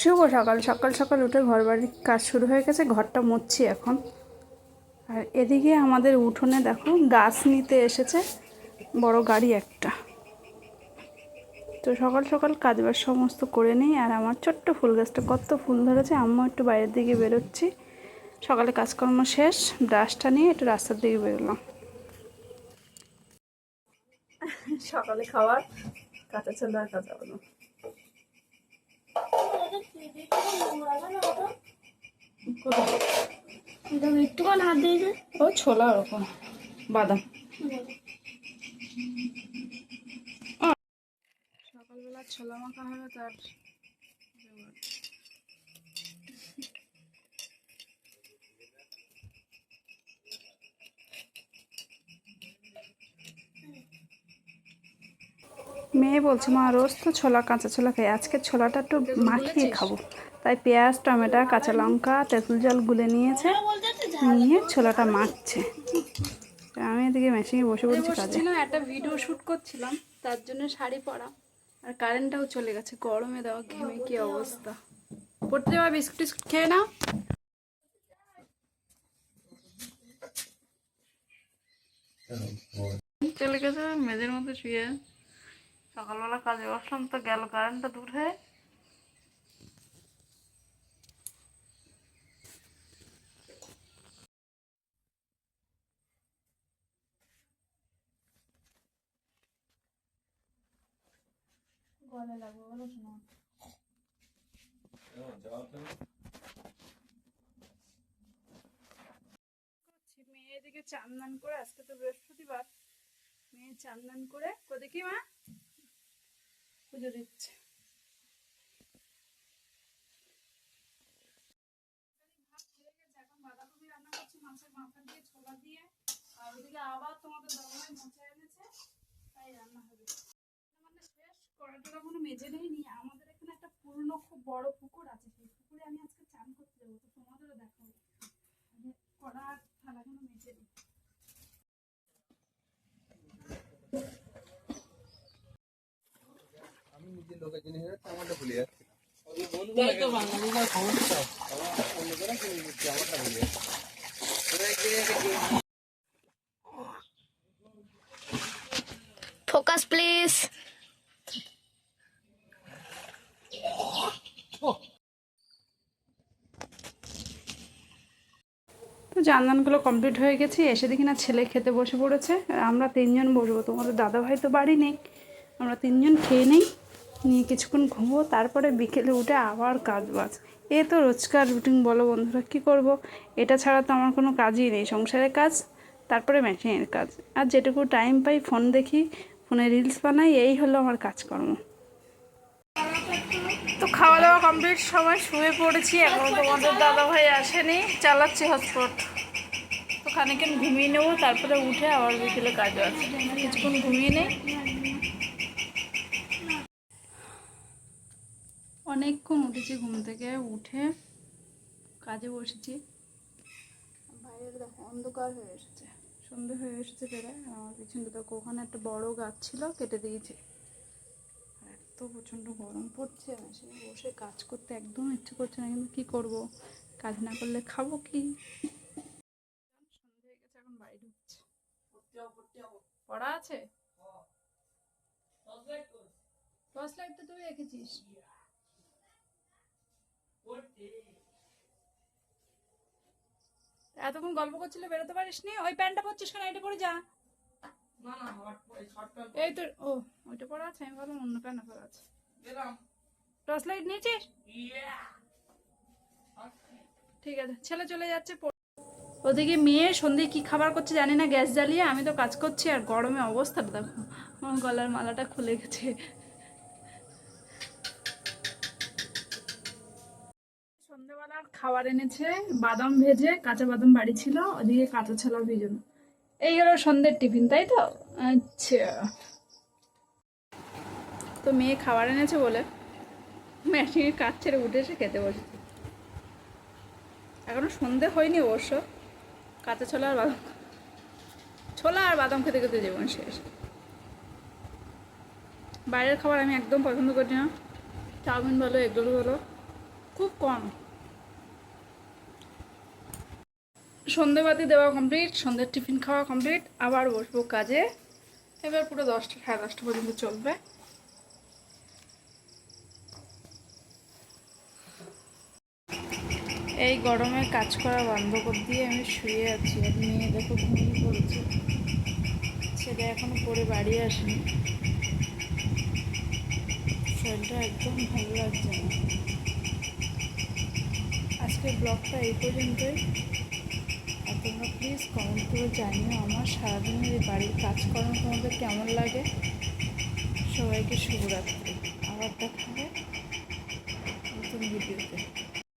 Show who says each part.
Speaker 1: শুভ সকাল। সকাল সকাল উঠে ঘর বাড়ির কাজ শুরু হয়ে গেছে, ঘরটা মুছছি এখন। আর এদিকে আমাদের উঠোনে দেখো, গাছ নিতে এসেছে, বড় গাড়ি একটা। তো সকাল সকাল কাজ কাজবাজ সমস্ত করে নিই, আর আমার ছোট্ট ফুল গাছটা কত ফুল ধরেছে, আম্মু একটু বাইরের দিকে বেরোচ্ছি। সকালে কাজকর্ম শেষ, ব্রাশটা নিয়ে একটু রাস্তার দিকে বেরোলাম। সকালে খাওয়ার কাঁচা ছোলা আর কাঁচা
Speaker 2: একটুখানি হাত দিয়েছে
Speaker 1: ও ছোলা ওরকম বাদাম। সকালবেলা ছোলা মাখা হবে তার মেয়ে বলছে মা রোজ তো ছোলা কাঁচা ছোলা খাই। আজকে ছোলাটা একটু মাখিয়ে খাব। তাই পেঁয়াজ টমেটো কাঁচা লঙ্কা তেঁতুল জল গুলে নিয়েছে নিয়ে ছোলাটা মাখছে। আমি এদিকে মেশিনে বসে পড়েছি কাজে। একটা ভিডিও শ্যুট করছিলাম তার জন্য শাড়ি পরা। আর কারেন্টটাও চলে গেছে গরমে দেওয়া ঘেমে কি অবস্থা। পড়তে যাওয়া বিস্কুট টিস্কুট খেয়ে নাও। চলে গেছে মেঝের মধ্যে শুয়ে। সকালবেলা কাজে বসলাম তো গেল কারেন্টটা দূর হয়ে। বলো মেয়ে এদিকে চান্দান করে, আজকে তো বৃহস্পতিবার। মেয়ে চান্দান করে কো দেখি মা? পুজো দিচ্ছে। তাই রান্না কোনো মেজে আমাদের এখানে একটা পুরনো খুব বড় পুকুর আছে, সেই পুকুরে আমি আজকে চান করতে যাব, তো তোমাদেরও দেখাবো। কড়া আর থালাগুলো মেজে নিই
Speaker 3: আমি নিজে লোকের জিনিস আমারটা ভুলে যাচ্ছি।
Speaker 2: ফোকাস প্লিজ
Speaker 1: তো জানদানগুলো কমপ্লিট হয়ে গেছে এসে দেখি না ছেলে খেতে বসে পড়েছে। আমরা তিনজন বসবো। তোমাদের দাদাভাই তো বাড়ি নেই আমরা তিনজন খেয়ে নেই। নিয়ে কিছুক্ষণ ঘুমবো তারপরে বিকেলে উঠে আবার কাজ বাজ। এ তো রোজকার রুটিন বলো বন্ধুরা, কী করব? এটা ছাড়া তো আমার কোনো কাজই নেই। সংসারের কাজ, তারপরে মেশিনের কাজ। আর যেটুকু টাইম পাই ফোন দেখি ফোনে রিলস বানাই, এই হলো আমার কাজকর্ম। তো খাওয়া দাওয়া কমপ্লিট সময় শুয়ে পড়েছি। এখন তোমাদের দাদা ভাই আসেনি, চালাচ্ছি হটস্পট তো খানিক্ষণ ঘুমিয়ে নেব, তারপরে উঠে আবার বিকেলে কাজও আছে কিছুক্ষণ ঘুমিয়ে নেই। অনেকক্ষণ উঠেছি ঘুম থেকে উঠে কাজে বসেছি। বাইরের দেখো অন্ধকার হয়ে এসেছে। সন্ধে হয়ে এসেছে প্রায় আর আমার পিছনটা দেখো ওখানে একটা বড় গাছ ছিল কেটে দিয়েছে। আর এত প্রচণ্ড গরম পড়ছে মেশিনে বসে কাজ করতে একদম ইচ্ছে করছে না কিন্তু কী করব? কাজ না করলে খাব কি? সন্ধে হয়ে গেছে এখন বাড়ি ঢুকছে। পড়া আছে? টর্চ লাইট তো তুই রেখেছিস? এতক্ষণ গল্প করছিলে বেরোতে পারিস নি ওই প্যান্টটা পরছিস কেন? এটা পরে যা। এই তো ও ওইটা পরা আছে আমি ভাবলাম অন্য প্যান্ট পরা আছে। টর্চ লাইট নিয়েছিস? ঠিক আছে ছেলে চলে যাচ্ছে ওদিকে মেয়ে সন্ধে কি খাবার করছে জানি না গ্যাস জ্বালিয়ে আমি তো কাজ করছি আর গরমে অবস্থাটা দেখো আমার গলার মালাটা খুলে গেছে। সন্ধ্যেবেলার খাবার এনেছে, বাদাম ভেজে কাঁচা বাদাম বাড়ি ছিল, ওদিকে কাঁচা ছোলা ভিজানো এই হলো সন্ধ্যের টিফিন, তাই তো? আচ্ছা। তো মেয়ে খাবার এনেছে বলে মেশিনের কাজ ছেড়ে উঠে এসে খেতে বসেছি। এখনও সন্ধে হয়নি অবশ্য। কাঁচা ছোলা আর বাদাম, ছোলা আর বাদাম খেতে খেতে জীবন শেষ। বাইরের খাবার আমি একদম পছন্দ করি না। চাউমিন বলো এগরোল বলো খুব কম। সন্ধেবাতি দেওয়া কমপ্লিট সন্ধ্যের টিফিন খাওয়া কমপ্লিট আবার বসবো কাজে। এবার পুরো দশটা, সাড়ে দশটা পর্যন্ত চলবে। এই গরমে কাজ করা বন্ধ করে দিয়ে আমি শুয়ে আছি। আর মেয়ে দেখো ঘুমিয়ে পড়েছে ছেলে এখনও পরে বাড়ি আসেনি। শরীরটা একদম ভালো লাগছে না। আজকের ব্লগটা এই পর্যন্তই। তোমরা প্লিজ কমেন্ট করে জানিও আমার সারাদিনের এই বাড়ির কাজকর্ম তোমাদের কেমন লাগে? সবাইকে শুভরাত্রি। আবার দেখা হবে নতুন ভিডিওতে।